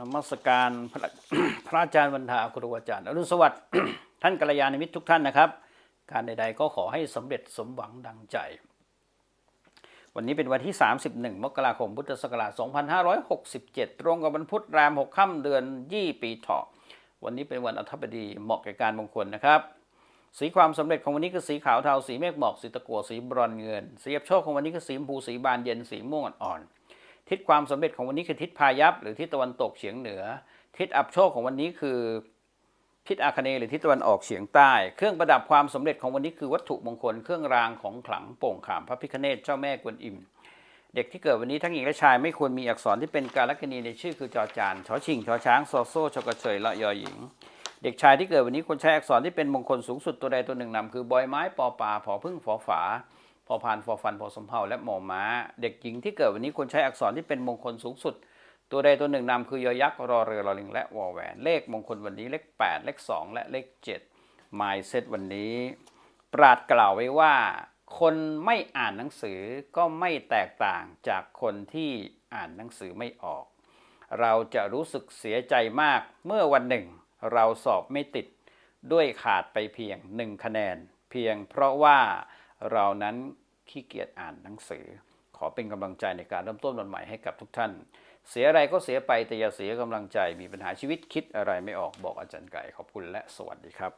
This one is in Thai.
นมัสการพระพระอาจารย์บรรทาครูอาจารย์อรุณสวัสดิ์ท่านกัลยาณมิตรทุกท่านนะครับ การใด ๆ ก็ขอให้สำเร็จสมหวังดังใจ วันนี้เป็นวันที่ 31 มกราคมพุทธศักราช 2567 ตรงกับวันพุธราม6 ค่ำเดือนยี่ปีเถาะวันนี้เป็นวันอัธบดีเหมาะแก่การมงคลนะครับสีความสำเร็จของวันนี้คือสีขาวเทาสีเมฆหมอกสีตะกั่วสีบรอนเงินสีอับโชคของวันนี้คือสีชมพูสีบานเย็นสีม่วงอ่อนๆ ทิศความสำเร็จของวันนี้คือทิศพายัพหรือทิศตะวันตกเฉียงเหนือ ทิศอับโชคของวันนี้คือ ทิศอาคเนหรือทิศตะวันออกเฉียงใต้ เครื่องประดับความสำเร็จของวันนี้คือวัตถุมงคลเครื่องรางของขลังโป่งขามพระพิฆเนศเจ้าแม่กวนอิมเด็กที่เกิดวันนี้ทั้งหญิงและชายไม่ควรมีอักษรที่เป็นการลัคนีในชื่อคือจอจานชอชิงชอช้างซอโซ่ชกระเฉยละยอหญิง เด็กชายที่เกิดวันนี้ควรใช้อักษรที่เป็นมงคลสูงสุดตัวใดตัวหนึ่งนำคือบอยไม้ปอปลาผอพึ่งฝอฝา อพานฟอฟันพอสมเภาและหมอม้า เด็กหญิงที่เกิดวันนี้ควรใช้อักษรที่เป็นมงคลสูงสุด ตัวใดตัวหนึ่งนำคือยอยักษ์รอเรือรอลิงและวอแหวน เลขมงคลวันนี้เลข 8 เลข 2 และเลข7หมายเซตวันนี้ ปราดกล่าวไว้ว่า คนไม่อ่านหนังสือก็ไม่แตกต่างจากคนที่อ่านหนังสือไม่ออก เราจะรู้สึกเสียใจมากเมื่อวันหนึ่ง เราสอบไม่ติด ด้วยขาดไปเพียงหนึ่งคะแนน เพียงเพราะว่าเรานั้น ขี้เกียจอ่านหนังสือ ขอเป็นกำลังใจในการเริ่มต้นวันใหม่ให้กับทุกท่าน เสียอะไรก็เสียไปแต่อย่าเสียกำลังใจมีปัญหาชีวิตคิดอะไรไม่ออกบอกอาจารย์ไก่ขอบคุณและสวัสดีครับ